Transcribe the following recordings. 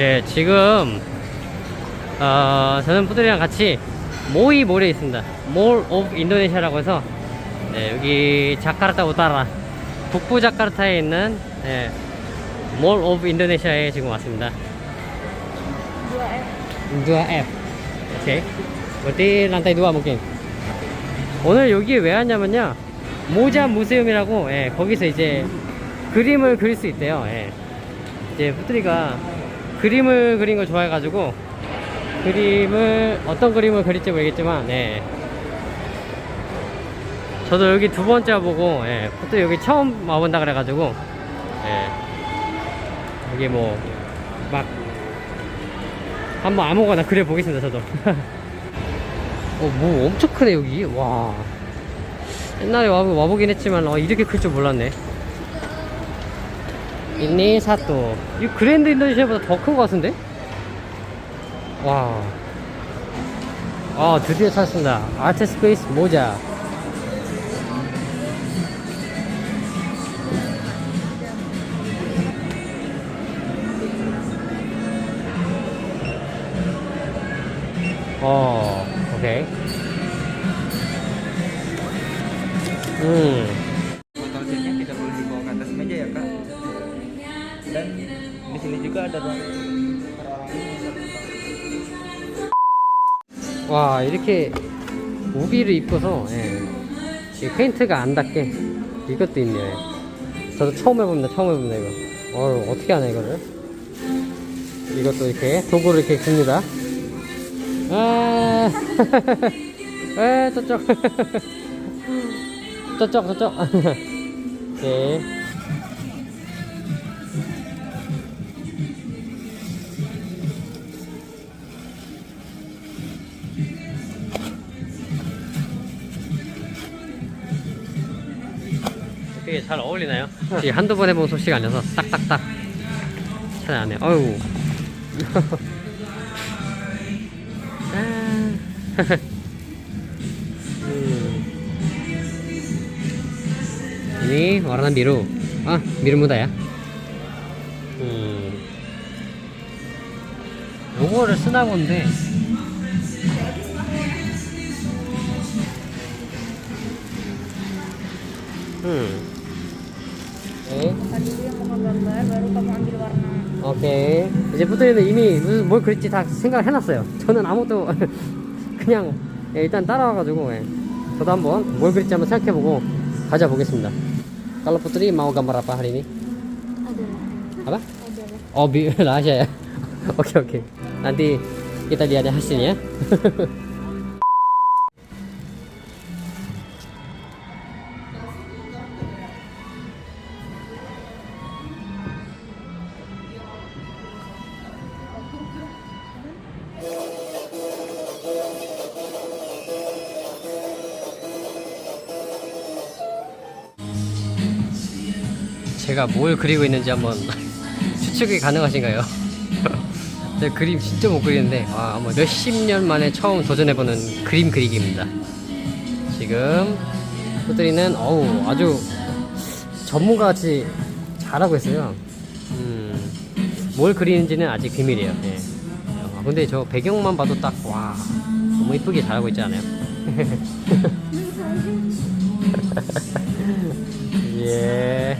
예, 지금 어, 저는 푸들이랑 같이 모이 몰에 있습니다. 몰 오브 인도네시아라고 해서 네, 여기 자카르타 우타라 북부 자카르타에 있는 예, 몰 오브 인도네시아에 지금 왔습니다. Dua F. Oke. Berarti lantai dua mungkin. 오늘 여기 왜 왔냐면요. 모자 무세움이라고 예, 거기서 이제 그림을 그릴 수 있대요. 예. 이제 푸트리가 그림을 그린 걸 좋아해가지고 그림을 어떤 그림을 그릴지 모르겠지만 예. 저도 여기 두 번째 와보고 예, 푸트리 여기 처음 와본다 그래가지고 예. 여기 뭐 막 한번 아무거나 그려보겠습니다 저도. 어, 뭐 엄청 크네 여기. 와. 옛날에 와보, 와보긴 했지만 어, 이렇게 클 줄 몰랐네 이니 사또. 이 그랜드 인도네시아보다 더 큰 것 같은데? 와. 아, 드디어 찾았습니다. 아트 스페이스 모자. 어 오케이. 음 와 이렇게 우비를 입고서 예. 이 페인트가 안 닿게 이것도 있네요. 예. 저도 처음 해봅니다 처음 해봅니다 이거. 어 어떻게 하나 이거를? 이것도 이렇게 도구를 이렇게 줍니다. 아. 에, 저쪽. 저쪽 저쪽. 오 되게 잘 어울리나요? 이 한두 번 해본 솜씨가 아니어서 딱딱딱 찾아내네 어유 ini warna biru ah 요거를 쓰나 본데. 음 네. Tadi dia mau gambar, baru kamu ambil warna. 오케이. 이제 부터는 이미 무슨 뭘 그릴지 다 생각을 해놨어요. 저는 아무것도 그냥 예, 일단 따라와가지고 예. 저도 한번 뭘 그릴지 한번 생각해보고 가져보겠습니다. Kalau Putri mau gambar apa hari ini? Ada, Apa? ada. Oh, bi rahasia ya. oke oke. Nanti kita lihat ya hasilnya. 제가 뭘 그리고 있는지 한번 추측이 가능하신가요? 제가 그림 진짜 못 그리는데 와, 뭐 몇십 년 만에 처음 도전해보는 그림 그리기입니다. 지금 호들이는 어우 아주 전문가같이 잘하고 있어요. 음, 뭘 그리는지는 아직 비밀이에요. 예. 아, 근데 저 배경만 봐도 딱 와 너무 이쁘게 잘하고 있지 않아요? 예.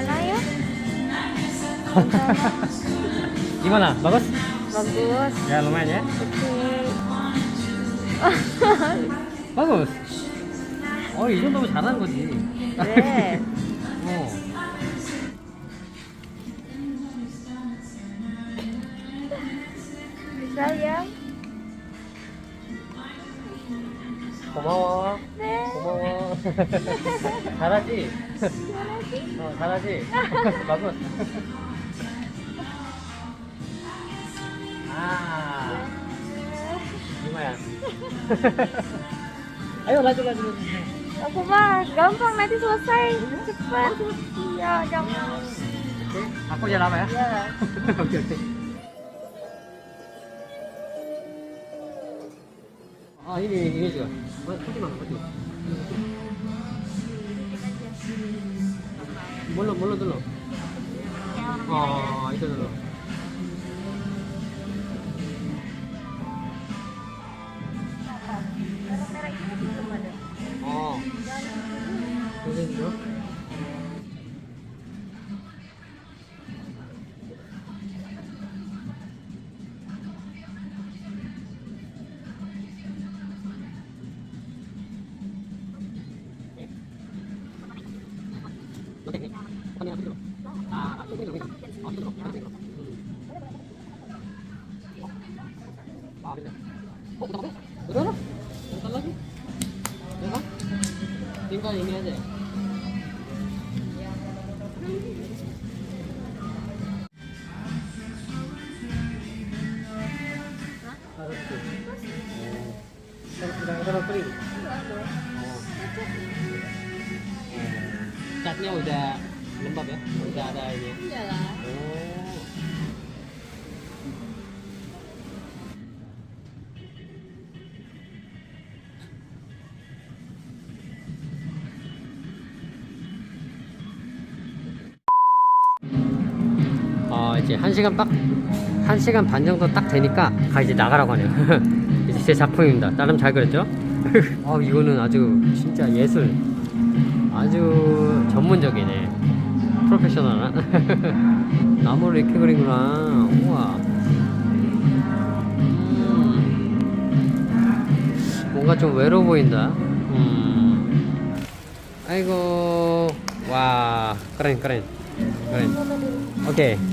Sana ya? gimana bagus Bagus. ya lumayan ya Oke. bagus oh 이 정도면 잘하는 거지 네. 어. Sayang. 고마워 네. 고마워 잘하지 Salah sih. Bagus. ah. Gimana? Ayo lanjut lanjut. Aku mah gampang nanti selesai cepat. Iya gampang. Oke, aku jalan apa ya. Iya. oke oke. Oh ini ini juga. Putih mana putih? Mulut dulu. Oh itu dulu. Merah Tinggal ini aja. Harus 어 이제 한 시간 빡, 한 시간 반 정도 딱 되니까 가 이제 나가라고 하네요. 이제 제 작품입니다. 나름 잘 그렸죠? 어 이거는 아주 진짜 예술, 아주 전문적이네. 프로페셔널한 나무를 이렇게 그리구나. 우와. 음. 뭔가 좀 외로워 보인다. 음. 아이고, 와, keren, keren, keren. 오케이.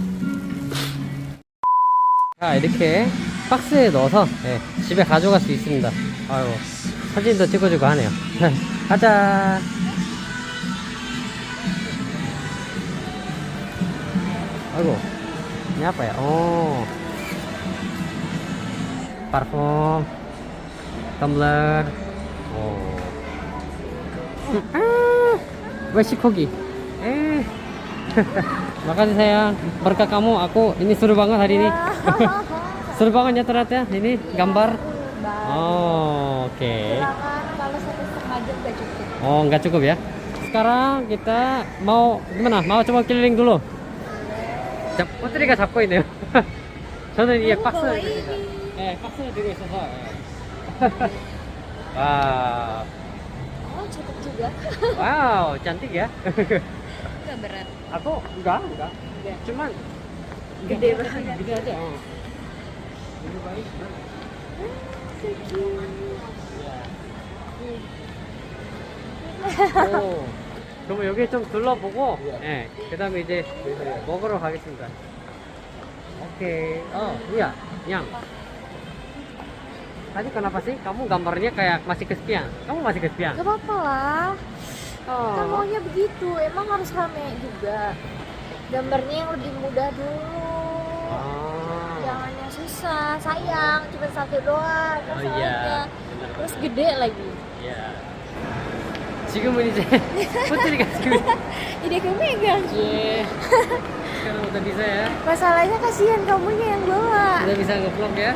자, 이렇게 박스에 넣어서 예, 집에 가져갈 수 있습니다. 아유, 사진도 찍어주고 하네요. 가자. 아이고, ini apa ya? Oh, parfum, tumbler. makasih sayang. Berkat kamu, aku ini seru banget hari ini. seru banget ya ternyata ini gambar. Oh, oke. Silakan kalau satu setengah jam gak cukup. Oh, nggak cukup ya? Sekarang kita mau gimana? mau coba keliling dulu. 자, 포트리가 잡고 있네요. 저는 이 박스, bawa ini. 네, 박스를 들고 있어서. 예. 와, Oh, cukup juga. 와우, cantik ya. Gak berat. Aku enggak, enggak. Cuman Gede banget. Gede aja. Oh. Lebih baik. 오, 그럼 여기 좀 둘러보고, 예, 그 다음에 이제 먹으러 가겠습니다. Oke, oh iya, yang. Tadi kenapa sih kamu gambarnya kayak masih kesepian? Kamu masih kesepian? Gak apa-apa lah. Kita Oh, maunya begitu. Emang harus rame juga. Gambarnya yang lebih mudah dulu. oh. Jangan yang susah. Sayang, cuma satu doang. Oh masalahnya. iya, benar. Terus gede lagi. Iya. 지금은 이제 호텔이 지금 Jadi aku megang. 예. sekarang udah bisa ya. Masalahnya kasihan kamunya yang bawa. Udah bisa ngevlog ya.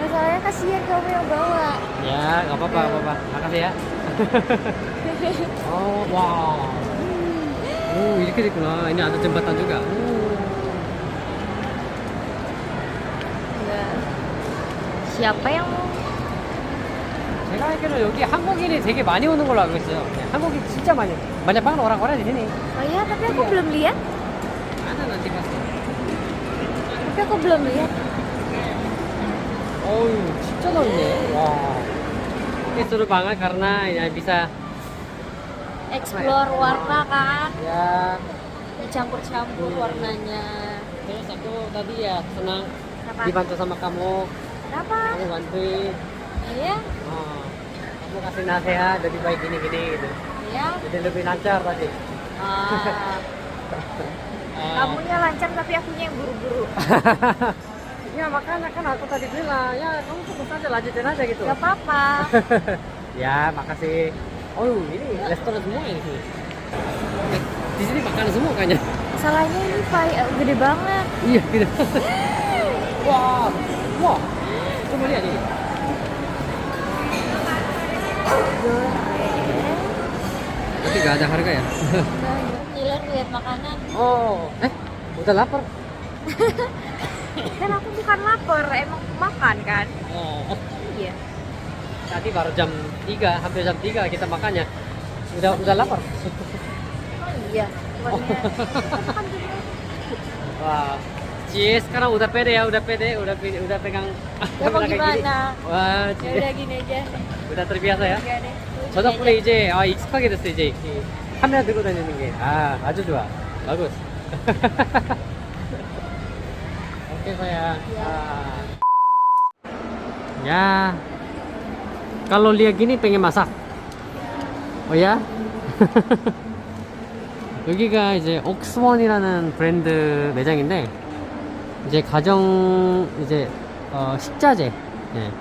Masalahnya kasihan kamu yang bawa. Ya, nggak apa-apa, nggak apa-apa. Makasih ya. oh, wow. Oh, 이렇게 됐구나. Oh. Enggak. Siapa yang mau? 제가 알기로 여기 한국인이 되게 많이 오는 걸로 알고 있어요. 네, 한국인 진짜 많이. banyak banget orang-orang di sini. Oh iya, tapi aku Iya. belum lihat. Mana nanti pasti. Tapi aku belum lihat. 어우, 진짜 넓네. 와. Seru banget karena ya bisa Explore warna kan. ya Dicampur-campur warnanya. terus aku tadi ya senang Kenapa? dibantu sama kamu Kenapa? kamu bantuin Iya. oh, kamu kasih nasihat lebih baik gini gini gitu Iya. jadi lebih lancar tadi Ah, Ah, kamunya lancar tapi akunya yang buru-buru. Ya makanya kan aku tadi bilang ya kamu fokus aja lanjutin aja gitu. Gak apa-apa. ya makasih. Oh ini restoran semua ya di sini. Di sini makanan semua kayaknya. Masalahnya ini Pak, eh, gede banget. Iya gitu. Wah, wah. Coba lihat ini. Tapi gak ada harga ya? Ngiler lihat makanan. Oh, eh udah lapar. Kan aku bukan lapar, emang makan kan? Oh, Iya. Tadi baru jam 3, hampir jam 3 kita makannya. Udah udah lapar. Oh iya. Wah, Cie, sekarang udah pede ya, udah pede, udah pe- udah pegang Ya mau kayak gini. gimana? Wah, Cie, udah gini aja. udah terbiasa ya. Enggak deh. 저 덕분에 이제 아 익숙하게 됐어 이제 이 카메라 들고 다니는 게아 아주 좋아 bagus oke sayang Ah. ya kalau lihat gini pengen masak. Oh ya? 여기가 이제 옥스원이라는 브랜드 매장인데 이제 가정 이제 어, 식자재. 예.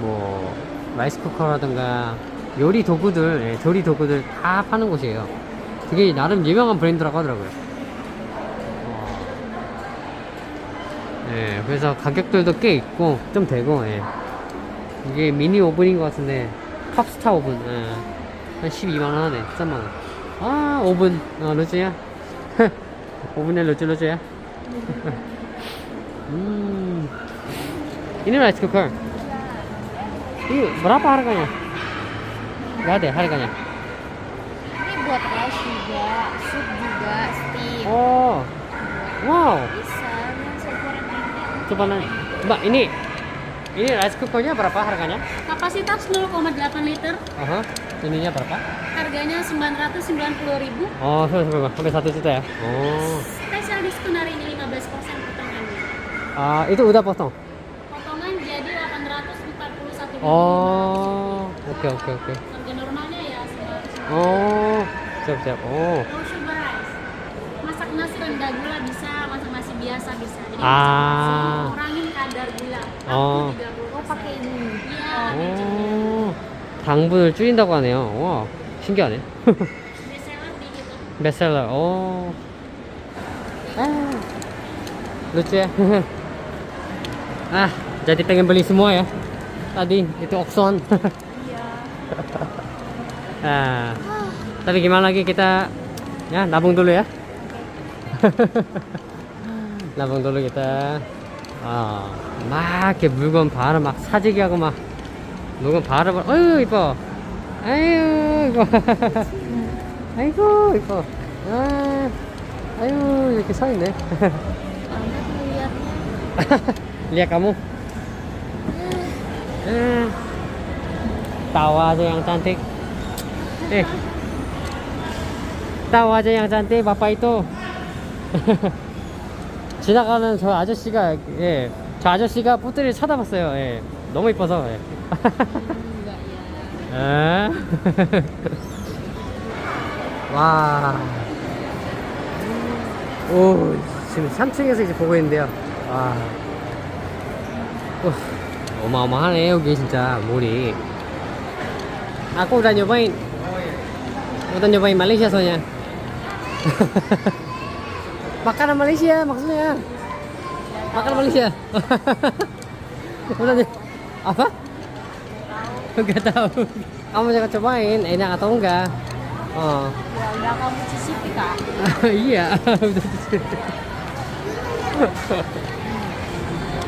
뭐 라이스 쿠커라든가 요리 도구들 예, 조리 도구들 다 파는 곳이에요. 되게 나름 유명한 브랜드라고 하더라고요. 어, 예, 그래서 가격들도 꽤 있고 좀 되고 예. 이게 미니 오븐인 것 같은데 팝스타 오븐 예. 한 12만원 하네 13만원 아 오븐 어, 루즈야 오븐에 루즈 루즈야 음 ini berapa harganya? Gak ada harganya. Ini buat rice juga, sup juga, steam. Oh, wow. Bisa, yang seukuran ini. Coba nanya. Mbak, ini ini rice cookernya berapa harganya? Kapasitas 0,8 liter, Aha, ininya berapa? harganya 990.000. Oh, sampai, satu juta ya? Oh, Spesial diskon hari ini 15% potongannya. ah itu udah potong. Potongan jadi 841.000. Oh, oke oke oke. Harga normalnya ya 900. Oh, siap siap. Oh, Low sugar rice. Masak nasi rendah gula bisa, masak nasi biasa bisa. Jadi Ah. masing-masing kurangin kadar Oh. 30%. Oh pakai ini. Iya, 오, 당분을 줄인다고 하네요. 와, 신기하네. di gitu. 베스트셀러. 오. 아. lucu ya. ah, jadi pengen beli semua ya. Tadi itu Oxon. Iya. ah. Tapi gimana lagi kita ya nabung dulu ya. nabung dulu kita. 아, 막 이렇게 물건 바로 막 사재기 하고 막 물건 바로 바로 어유 이뻐. 아유 이거. 아이고 이뻐. 아, 아유 이렇게 서 있네. Eh. Eh, tawa aja yang cantik bapak itu. 지나가는 저 아저씨가 예, 저 아저씨가 뿌뜨리를 쳐다봤어요. 예, 너무 이뻐서. 예. 아. 와. 오, 지금 3층에서 이제 보고 있는데요. 와. 우, 어마어마하네, 여기 진짜, 몰이. Aku udah nyobain. Udah nyobain Malaysia soalnya. Makanan Malaysia maksudnya. Makanan Malaysia. udah nih. Apa? Enggak tahu. Kamu jangan cobain, enak atau enggak? Oh. Ya udah kamu cicipi kak. iya, udah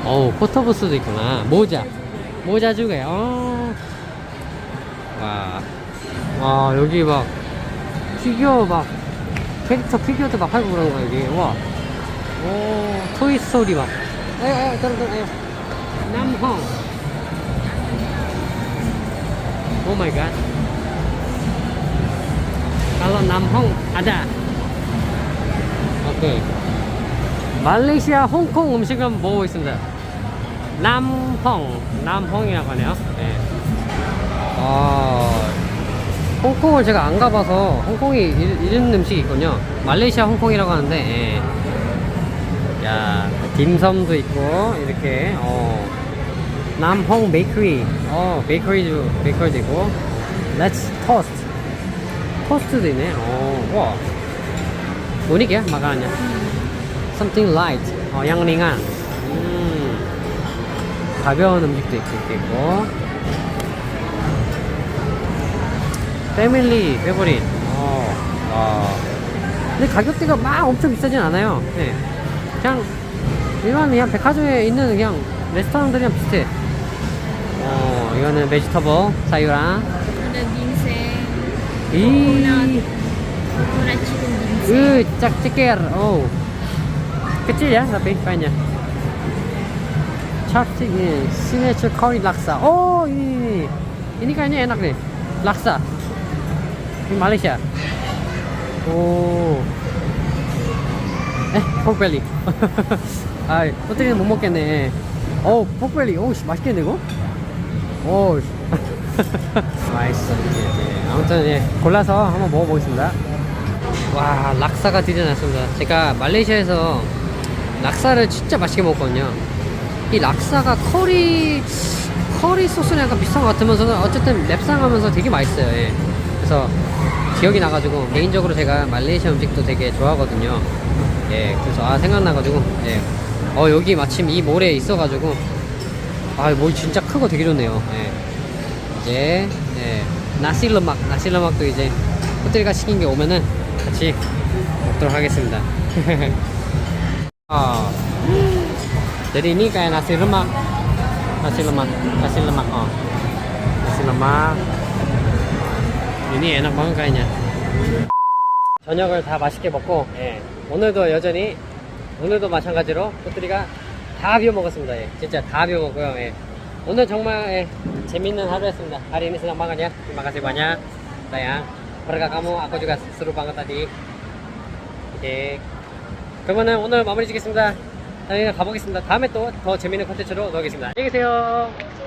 어우, 포토부스도 있구나. 모자. 모자 juga ya. 어. 와. 와, 여기 막 피규어 막 캐릭터 피규어도 막 팔고 그런 거야, 여기. 와. 오, 토이 스토리 막. 아유, 아유, 들어, 들어, 아유. 남홍. 오 마이 갓. Kalau Namhong. 오케이. 말레이시아, 홍콩 음식은 먹고 있습니다. 남홍, 남홍이라고 하네요. 네. 아, 홍콩을 제가 안 가봐서 홍콩이 이- 이런 음식이 있군요. 말레이시아 홍콩이라고 하는데, 예. 야, 딤섬도 있고 이렇게 어. 남홍 베이커리. 어 베이커리도 베이커리도 있고. Let's toast. 토스트도 있네. 어 와. ya makanannya something light. 어 양링한. 음. 가벼운 음식도 있고 패밀리 페버릿 어, 어. 근데 가격대가 막 엄청 비싸진 않아요 네. 그냥 일반 그냥 백화점에 있는 그냥 레스토랑들이랑 비슷해 어 이거는 베지터블 사유랑 ada ginseng 이 coconut chicken ginseng 으, 짝짓게ር oh kecil ya tapi kayaknya chopstick ini signature curry laksa oh ini ini kayaknya enak nih laksa ini Malaysia oh eh pork belly 아 어떻게는 못 먹겠네 어 pork belly 오 씨, 맛있겠네 이거 오 씨. 맛있어. 아무튼 예 골라서 한번 먹어보겠습니다 와 락사가 드디어 났습니다 제가 말레이시아에서 락사를 진짜 맛있게 먹었거든요 이 락사가 커리 커리 소스랑 약간 비슷한 것 같으면서는 어쨌든 랩상하면서 되게 맛있어요 예. 그래서 기억이 나가지고 개인적으로 제가 말레이시아 음식도 되게 좋아하거든요 예 그래서 아 생각나가지고 예. 어 여기 마침 이 몰에 있어가지고 아몰 진짜 크고 되게 좋네요 예. 이제 예. 나시르막 나시르막도 이제 호텔 가 시킨 게 오면은 같이 먹도록 하겠습니다. 아, ini kayak nasi lemak, nasi lemak, oh, lemak. ini enak banget kayaknya. 저녁을 다 맛있게 먹고, 예, 오늘도 여전히 오늘도 마찬가지로 호텔이가 다 비워 먹었습니다. 예, 진짜 다 비워 먹고요. 예. 오늘 정말 예, 재밌는 하루였습니다. hari ini senang banget ya. Terima kasih banyak. 오케이. 그러면은 오늘 마무리 짓겠습니다. 저희는 가보겠습니다. 다음에 또 더 재밌는 컨텐츠로 나오겠습니다. 안녕히 계세요.